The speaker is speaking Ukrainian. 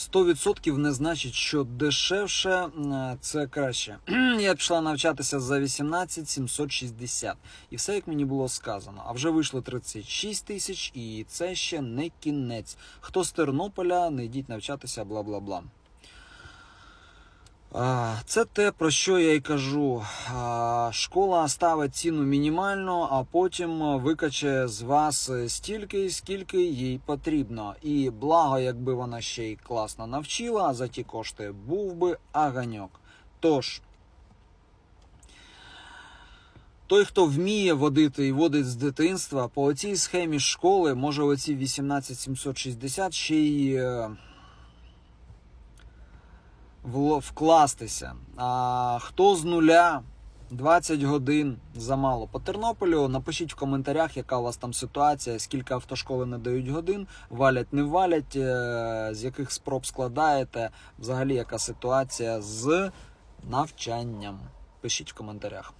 100% не значить, що дешевше це краще. Я пішла навчатися за 18 760. І все як мені було сказано. А вже вийшло 36 тисяч, і це ще не кінець. Хто з Тернополя, не йдіть навчатися, бла бла бла. Це те, про що я й кажу. Школа ставить ціну мінімальну, а потім викаче з вас стільки, скільки їй потрібно. І благо, якби вона ще й класно навчила, за ті кошти був би аганьок. Тож, той, хто вміє водити і водить з дитинства, по цій схемі школи може оці 18760 ще й. Вкластися. А хто з нуля 20 годин замало по Тернополю? Напишіть в коментарях, яка у вас там ситуація, скільки автошколи не дають годин, валять, не валять, е, з яких спроб складаєте, взагалі яка ситуація з навчанням. Пишіть в коментарях.